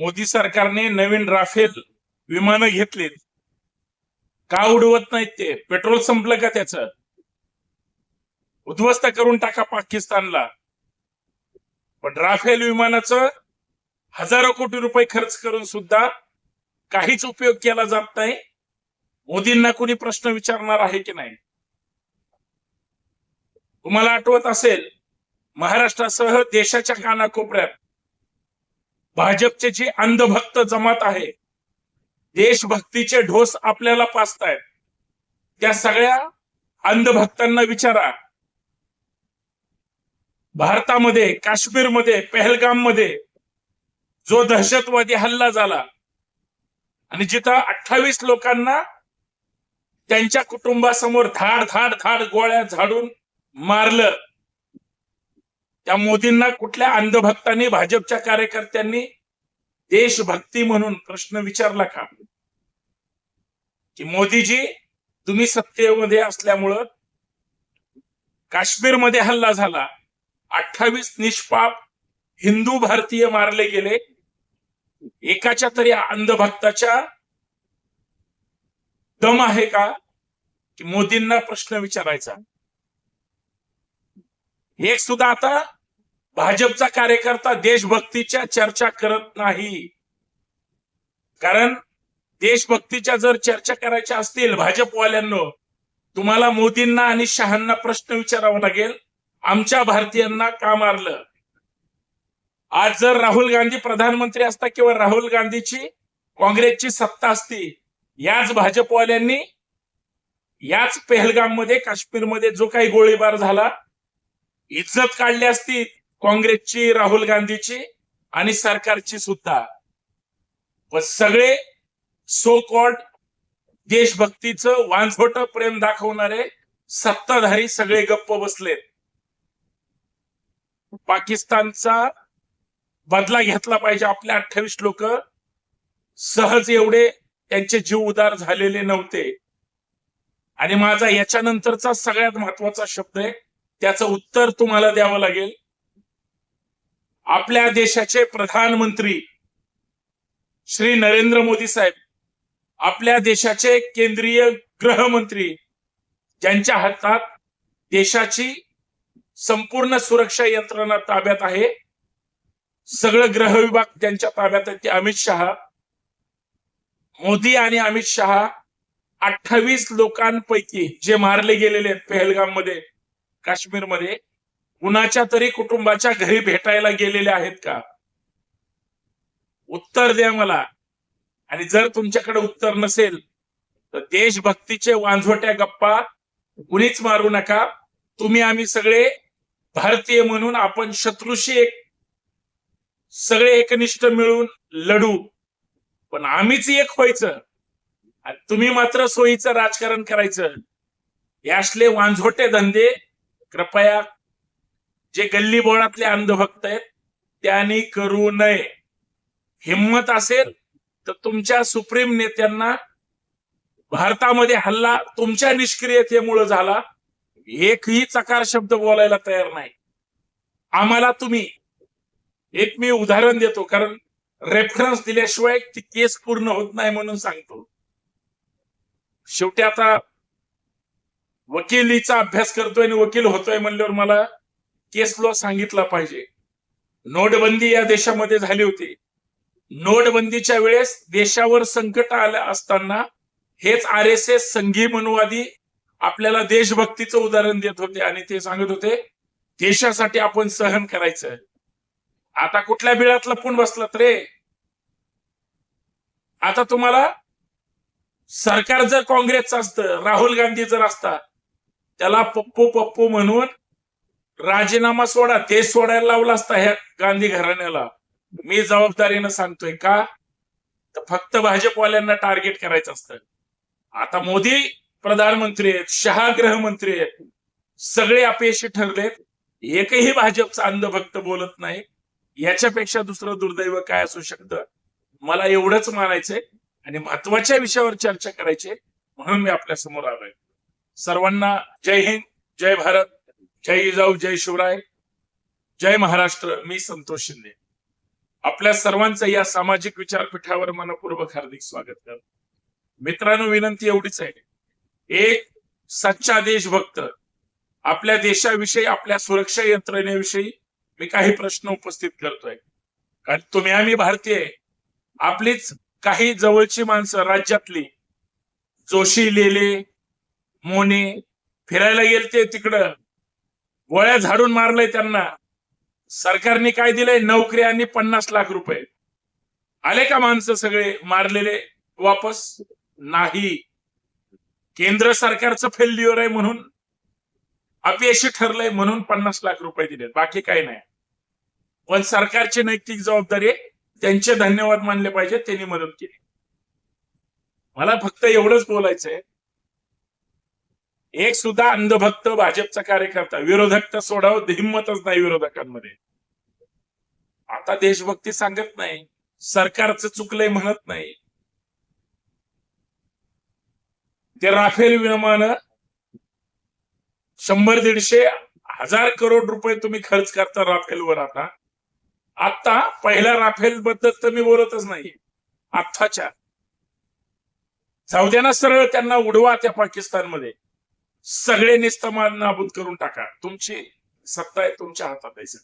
मोदी सरकारने नवीन राफेल विमानं घेतलीत. का उडवत नाहीत ते? पेट्रोल संपलं का त्याच? उद्ध्वस्त करून टाका पाकिस्तानला. पण राफेल विमानाचं हजारो कोटी रुपये खर्च करून सुद्धा काहीच उपयोग केला जात नाही. मोदींना कोणी प्रश्न विचारणार आहे की नाही? तुम्हाला आठवत असेल महाराष्ट्रासह देशाच्या कानाकोपऱ्यात भाजपचे जे अंधभक्त जमात आहे देशभक्तीचे ढोस आपल्याला पाचतायत त्या सगळ्या अंधभक्तांना विचारा. भारतामध्ये काश्मीरमध्ये पहलगाममध्ये जो दहशतवादी हल्ला झाला आणि जिथं अठ्ठावीस लोकांना त्यांच्या कुटुंबासमोर धाड धाड धाड गोळ्या झाडून मारलं त्या मोदींना कुठल्या अंधभक्तांनी भाजपच्या कार्यकर्त्यांनी देशभक्ती म्हणून प्रश्न विचारला का? की मोदीजी तुम्ही सत्तेमध्ये असल्यामुळं काश्मीरमध्ये हल्ला झाला. अठ्ठावीस निष्पाप हिंदू भारतीय मारले गेले. एकाच्या तरी अंधभक्ताच्या दम आहे का? की मोदींना प्रश्न विचारायचा. एक सुद्धा आता भाजपचा कार्यकर्ता देशभक्तीच्या चर्चा करत नाही. कारण देशभक्तीच्या जर चर्चा करायच्या असतील भाजपवाल्यांनो तुम्हाला मोदींना आणि शहांना प्रश्न विचारावा लागेल आमच्या भारतीयांना का मारलं? आज जर राहुल गांधी प्रधानमंत्री असता किंवा राहुल गांधीची काँग्रेसची सत्ता असती याच भाजपवाल्यांनी याच पेहलगाममध्ये काश्मीरमध्ये जो काही गोळीबार झाला इज्जत काढली असती काँग्रेसची राहुल गांधीची आणि सरकारची सुद्धा. व सगळे सो कॉल्ड देशभक्तीचं वांझोट प्रेम दाखवणारे सत्ताधारी सगळे गप्प बसलेत. पाकिस्तानचा बदला घेतला पाहिजे आपले अठ्ठावीस लोक. सहज एवढे त्यांचे जीव उदार झालेले नव्हते. आणि माझा याच्यानंतरचा सगळ्यात महत्त्वाचा शब्द आहे त्याचं उत्तर तुम्हाला द्यावं लागेल. आपल्या देशाचे प्रधानमंत्री श्री नरेंद्र मोदी साहेब आपल्या देशाचे केंद्रीय गृहमंत्री ज्यांच्या हातात देशाची संपूर्ण सुरक्षा यंत्रणा ताब्यात आहे सगळं ग्रह विभाग त्यांच्या ताब्यात आहे ते अमित शहा मोदी आणि अमित शहा अठ्ठावीस लोकांपैकी जे मारले गेलेले आहेत पेहलगाममध्ये काश्मीरमध्ये कुणाच्या तरी कुटुंबाच्या घरी भेटायला गेलेले आहेत का? उत्तर द्या मला. आणि जर तुमच्याकडे उत्तर नसेल तर देशभक्तीचे वांझोट्या गप्पा कुणीच मारू नका. तुम्ही आम्ही सगळे भारतीय म्हणून आपण शत्रूशी एक सगळे एकनिष्ठ मिळून लढू. पण आम्हीच एक व्हायचं. आणि तुम्ही मात्र सोयीचं राजकारण करायचं. हे असले वांझोटे धंदे कृपया जे गल्ली बोळातले अंधभक्त आहेत त्यांनी करू नये. हिंमत असेल तर तुमच्या सुप्रीम नेत्यांना भारतामध्ये हल्ला तुमच्या निष्क्रियतेमुळे झाला एकही चकार शब्द बोलायला तयार नाही. आम्हाला तुम्ही एक मी उदाहरण देतो कारण रेफरन्स दिल्याशिवाय ती केस पूर्ण होत नाही म्हणून सांगतो. शेवटी आता वकिलीचा अभ्यास करतोय आणि वकील होतोय म्हणल्यावर मला केस लॉ सांगितला पाहिजे. नोटबंदी या देशामध्ये झाली होती. नोटबंदीच्या वेळेस देशावर संकट आलं असताना हेच आर एस एस संघी मनुवादी आपल्याला देशभक्तीचं उदाहरण देत होते आणि ते सांगत होते देशासाठी आपण सहन करायचं. आता कुठल्या बिळात लपून बसलात रे? आता तुम्हाला सरकार जर काँग्रेसचं असतं राहुल गांधी जर असता त्याला पप्पू पप्पू म्हणून राजीनामा सोडा ते सोडायला लावला असता ह्या गांधी घराण्याला. मी जबाबदारीनं सांगतोय का? तर फक्त भाजपवाल्यांना टार्गेट करायचं असतं. आता मोदी प्रधानमंत्री आहेत शहा गृहमंत्री आहेत सगळे अपयशी ठरलेत. एकही भाजपचा अंधभक्त बोलत नाही. याच्यापेक्षा दुसरं दुर्दैव काय असू शकतं? मला एवढंच मानायचंय आणि महत्त्वाच्या विषयावर चर्चा करायची म्हणून मी आपल्यासमोर आलोय. सर्वांना जय हिंद जय भारत जय जिजाऊ जय शिवराय जय महाराष्ट्र मी संतोष शिंदे. आपल्या सर्वांचं या सामाजिक विचारपीठावर मनपूर्वक हार्दिक स्वागत करतो. मित्रांनो विनंती एवढीच आहे. एक सच्चा देशभक्त आपल्या देशाविषयी आपल्या सुरक्षा यंत्रणेविषयी मी काही प्रश्न उपस्थित करतोय. कारण तुम्ही आम्ही भारतीय आपलीच काही जवळची माणसं राज्यातली जोशी लेले मोने फिरायला गेलते तिकडं. गोळ्या झाडून मारलंय त्यांना. सरकारने काय दिलंय? नोकरी आणि पन्नास लाख रुपये. आले का माणसं सगळे मारलेले वापस? नाही. केंद्र सरकारचं फेल्युअर आहे म्हणून. अपयशी ठरलंय म्हणून पन्नास लाख रुपये दिले बाकी काही नाही. पण सरकारची नैतिक जबाबदारी आहे. त्यांचे धन्यवाद मानले पाहिजे त्यांनी मदत केली. मला फक्त एवढंच बोलायचंय. एक सुद्धा अंधभक्त भाजपचा कार्यकर्ता विरोधक तर सोडावं हिंमतच नाही विरोधकांमध्ये. आता देशभक्ती सांगत नाही सरकारचं चुकलंय म्हणत नाही. ते राफेल विमान शंभर दीडशे हजार करोड रुपये तुम्ही खर्च करता राफेलवर आता. आता पहिल्या राफेल बद्दल तर मी बोलतच नाही. आत्ताच्या. जाऊ सरळ त्यांना उडवा त्या पाकिस्तानमध्ये. सगळे निस्तमान नाबूद करून टाका. तुमची सत्ता आहे तुमच्या हातात आहे सर.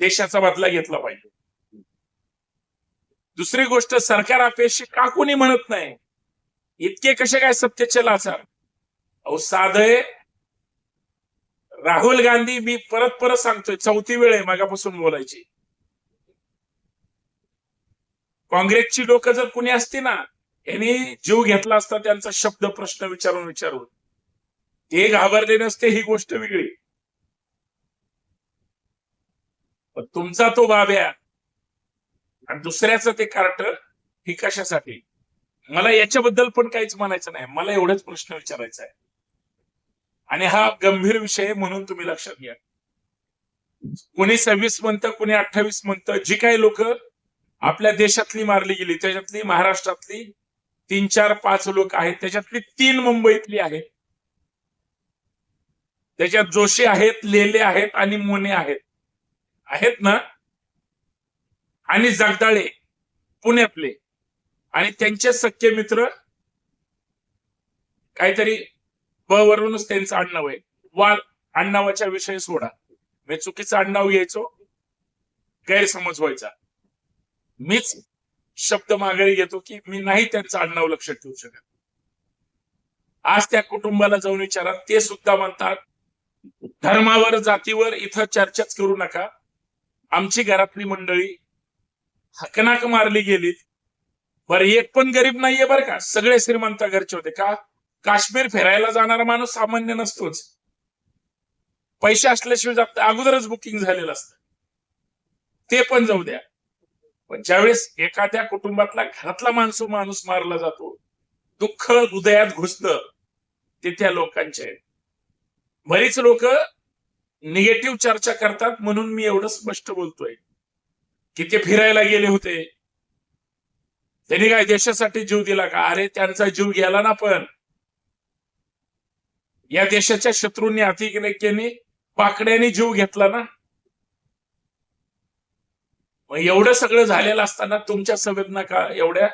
देशाचा बदला घेतला पाहिजे. दुसरी गोष्ट सरकार अपेक्षी का कोणी म्हणत नाही? इतके कसे काय सत्तेचे लाचार? अहो साधय राहुल गांधी मी परत परत सांगतोय चौथी वेळ आहे मागापासून बोलायची. काँग्रेसची लोक जर कुणी असती ना यांनी जीव घेतला असता त्यांचा शब्द प्रश्न विचारून विचारून. ते घाबरले नसते ही गोष्ट वेगळी. पण तुमचा तो बाब्या आणि दुसऱ्याचं ते कार्ट ही कशासाठी? मला याच्याबद्दल पण काहीच म्हणायचं नाही. मला एवढाच प्रश्न विचारायचा आहे आणि हा गंभीर विषय म्हणून तुम्ही लक्षात घ्या. कोणी सव्वीस म्हणतं कोणी अठ्ठावीस म्हणतं जी काही लोक आपल्या देशातली मारली गेली त्याच्यातली महाराष्ट्रातली तीन चार पाच लोक आहेत. त्याच्यातली तीन मुंबईतली आहेत. त्याच्यात जोशी आहेत लेले आहेत आणि मोने आहेत. आहेत ना? आणि जगदाळे पुण्यातले. आणि त्यांचे सख्य मित्र काहीतरी ब वरूनच त्यांचं आडनाव आहे. वा आडनावाच्या विषयी सोडा. मी चुकीचं आडनाव यायचो गैरसमज व्हायचा. मीच शब्द माघारी घेतो की मी नाही त्यांचं आडनाव लक्षात ठेवू शकत. आज त्या कुटुंबाला जाऊन विचारा ते सुद्धा म्हणतात धर्मावर जातीवर इथं चर्चाच करू नका. आमची घरातली मंडळी हकनाक मारली गेली बरं एक पण गरीब नाहीये बरं का? सगळे श्रीमंत घरचे होते का? काश्मीर फिरायला जाणारा माणूस सामान्य नसतोच. पैसे असल्याशिवाय जात अगोदरच बुकिंग झालेलं असतं. ते पण जाऊ द्या. पण ज्यावेळेस एखाद्या कुटुंबातला घरातला माणूस माणूस मारला जातो दुःख हृदयात घुसतं ते त्या लोकांचे आहे बरीच लोक निगेटिव्ह चर्चा करतात म्हणून मी एवढं स्पष्ट बोलतोय. की ते फिरायला गेले होते. त्यांनी काय देशासाठी जीव दिला का? अरे त्यांचा जीव गेला ना पण. या देशाच्या शत्रूंनी अतिरेक्याने पाकड्याने जीव घेतला ना. मग एवढं सगळं झालेलं असताना तुमच्या संवेदना का एवढ्या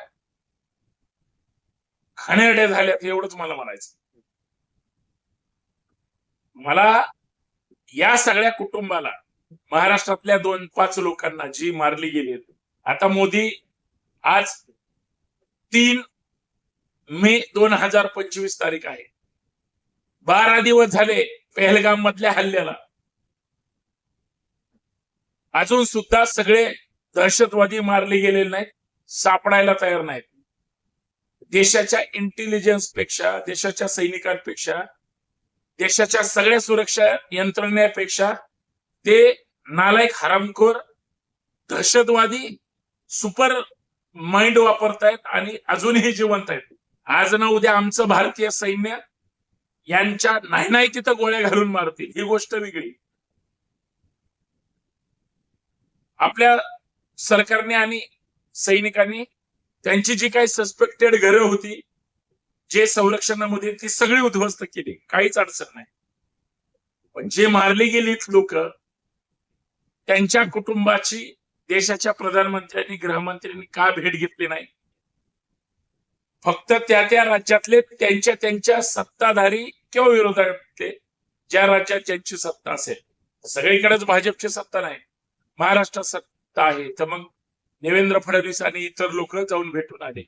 खाण्याड्या झाल्यात एवढंच मला म्हणायचं. मला या सगळ्या कुटुंबाला महाराष्ट्रातल्या दोन पाच लोकांना जी मारली गेली आता मोदी आज तीन मे दोन हजार पंचवीस तारीख आहे. बारा दिवस झाले पहलगाम मधल्या हल्ल्याला. अजून सुद्धा सगळे दहशतवादी मारले गेलेले नाहीत सापडायला तयार नाहीत. देशाच्या इंटेलिजन्सपेक्षा देशाच्या सैनिकांपेक्षा देशाच्या सगळ्या सुरक्षा यंत्रणेपेक्षा ते नालायक हरामखोर दहशतवादी सुपर माइंड वापरतायत आणि अजूनही जिवंत आहेत. आज ना उद्या आमचं भारतीय सैन्य यांच्या नाही नाही तिथं गोळ्या घालून मारतील. ही गोष्ट वेगळी. आपल्या सरकारने आणि सैनिकांनी त्यांची जी काही सस्पेक्टेड घरं होती जे संरक्षणामध्ये ती सगळी उद्ध्वस्त केली. काहीच अडचण नाही. पण जे मारली गेलीत लोक त्यांच्या कुटुंबाची देशाच्या प्रधानमंत्र्यांनी गृहमंत्र्यांनी का भेट घेतली नाही? फक्त त्या त्या राज्यातले त्यांच्या त्यांच्या सत्ताधारी किंवा विरोधातले ज्या राज्यात त्यांची सत्ता असेल. सगळीकडेच भाजपची सत्ता नाही. महाराष्ट्रात सत्ता आहे. तर मग देवेंद्र फडणवीस आणि इतर लोक जाऊन भेटून आले.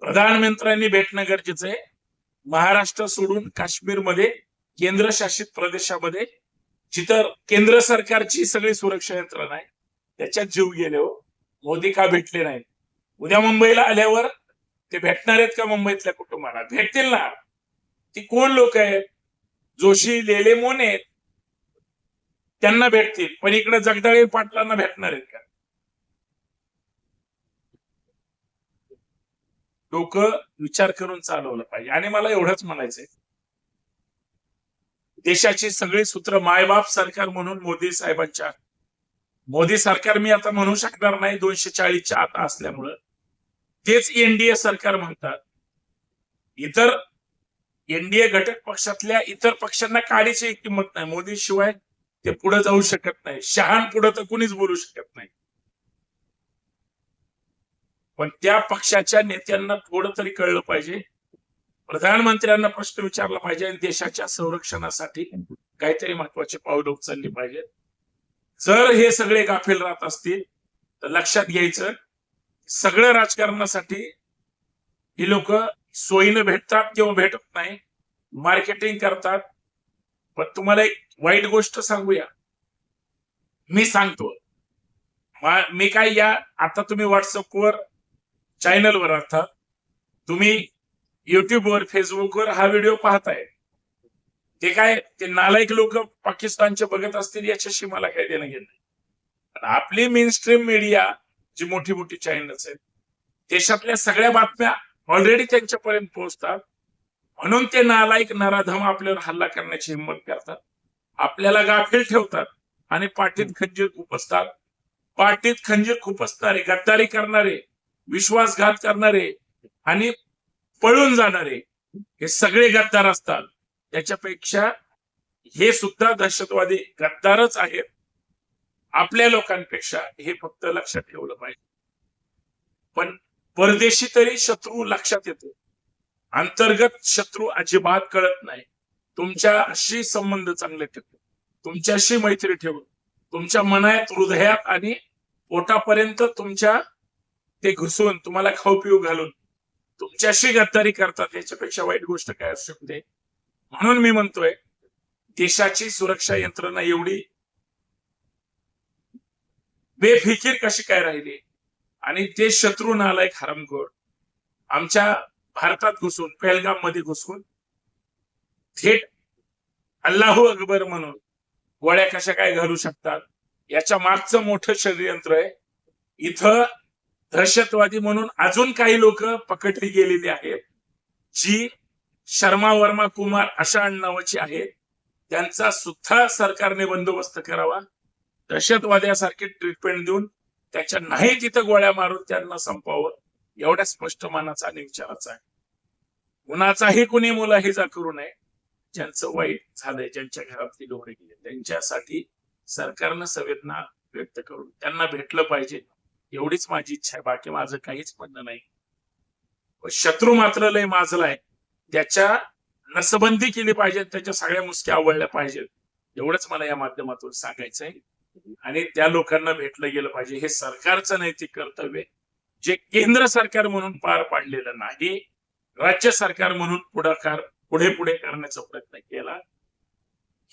प्रधानमंत्र्यांनी भेटणं गरजेचं आहे. महाराष्ट्र सोडून काश्मीरमध्ये केंद्रशासित प्रदेशामध्ये जिथं केंद्र सरकारची सगळी सुरक्षा यंत्रणा आहे त्याच्यात जीव गेले हो. मोदी का भेटले नाही उद्या मुंबईला आल्यावर ते भेटणार आहेत का मुंबईतल्या कुटुंबाला? भेटतील ना. ती कोण लोक आहेत? जोशी लेले मोने आहेत. त्यांना भेटतील पण इकडे जगदाळे पाटलांना भेटणार आहेत का? डोकं विचार करून चालवलं पाहिजे. आणि मला एवढंच म्हणायचंय. देशाची सगळी सूत्र मायबाप सरकार म्हणून मोदी साहेबांच्या मोदी सरकार मी आता म्हणू शकणार नाही दोनशे चाळीसच्या आता असल्यामुळं. तेच एनडीए सरकार म्हणतात. इतर एनडीए घटक पक्षातल्या इतर पक्षांना काडीची किंमत नाही. मोदी शिवाय ते पुढे जाऊ शकत नाही. शहाण पुढे तर कुणीच बोलू शकत नाही. पण त्या पक्षाच्या नेत्यांना थोडं तरी कळलं पाहिजे. प्रधानमंत्र्यांना प्रश्न विचारला पाहिजे आणि देशाच्या संरक्षणासाठी काहीतरी महत्त्वाचे पावलं उचलली पाहिजे जर हे सगळे गाफील राहत असतील तर लक्षात घ्यायचं सगळं राजकारणासाठी ही लोक सोयीनं भेटतात किंवा भेटत नाही. मार्केटिंग करतात पण तुम्हाला एक वाईट गोष्ट सांगूया. मी सांगतो. मी काय या आता तुम्ही व्हॉट्सअपवर चॅनलवर अर्थात तुम्ही युट्यूबवर फेसबुकवर हा व्हिडिओ पाहताय. ते काय ते नालायक लोक पाकिस्तानचे बघत असतील याच्याशी मला काही देणं घेणं नाही. पण आपली मेन स्ट्रीम मीडिया जी मोठी मोठी चॅनल्स आहेत देशातल्या सगळ्या बातम्या ऑलरेडी त्यांच्यापर्यंत पोहोचतात. म्हणून ते नालायक नराधम आपल्यावर हल्ला करण्याची हिंमत करतात. आपल्याला गाफील ठेवतात आणि पाठीत खंजीर खुपसतात पाठीत खंजीर खुपसणारे गद्दारी करणारे विश्वासघात करणारे आणि पळून जाणारे हे सगळे गद्दार असतात. त्याच्यापेक्षा हे सुद्धा दहशतवादी गद्दारच आहेत. आपल्या लोकांपेक्षा हे फक्त लक्षात ठेवलं पाहिजे. पण परदेशी तरी शत्रू लक्षात येतो. अंतर्गत शत्रू अजिबात कळत नाही. तुमच्याशी संबंध चांगले ठेवतो तुमच्याशी मैत्री ठेवून तुमच्या मनात हृदयात आणि पोटापर्यंत तुमच्या ते घुसवून तुम्हाला खाऊ पिऊ घालून तुमच्याशी गद्दारी करतात याच्यापेक्षा वाईट गोष्ट काय असू शकते? म्हणून मी म्हणतोय देशाची सुरक्षा यंत्रणा एवढी बेफिकीर कशी काय राहिली? आणि ते शत्रू नालायक हरमखोर. आमच्या भारतात घुसून पहलगाममध्ये घुसून थेट अल्लाहू अकबर म्हणून गोळ्या कशा काय घालू शकतात याच्या मागचं मोठं षडयंत्र आहे. इथं दहशतवादी म्हणून अजून काही लोक पकडली गेलेली आहेत जी शर्मा वर्मा कुमार अशा नावाची आहेत. त्यांचा सुद्धा सरकारने बंदोबस्त करावा दहशतवाद्यासारखी ट्रीटमेंट देऊन त्याच्या नाही तिथं गोळ्या मारून त्यांना संपवावं. एवढ्या स्पष्ट मनाचा आणि विचाराचा आहे. कुणाचाही कुणी मुलाहिजा करू नये. ज्यांचं वाईट झालंय ज्यांच्या घरातली डोळे गेले त्यांच्यासाठी सरकारनं संवेदना व्यक्त करून त्यांना भेटलं पाहिजे. एवढीच माझी इच्छा आहे. बाकी माझं काहीच म्हणणं नाही. शत्रू मात्र लय माजलाय त्याच्या नसबंदी केली पाहिजे त्याच्या सगळ्या मुसक्या आवडल्या पाहिजेत. एवढंच मला या माध्यमातून सांगायचं आहे आणि त्या लोकांना भेटलं गेलं पाहिजे. हे सरकारचं नैतिक कर्तव्य आहे. जे केंद्र सरकार म्हणून पार पाडलेलं नाही राज्य सरकार म्हणून पुढाकार पुढे पुढे करण्याचा प्रयत्न केला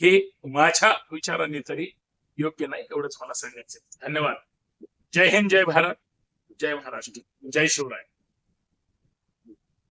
हे माझ्या विचाराने तरी योग्य नाही एवढंच मला सांगायचं आहे. धन्यवाद जय हिंद जय भारत जय महाराष्ट्र जय शिवराय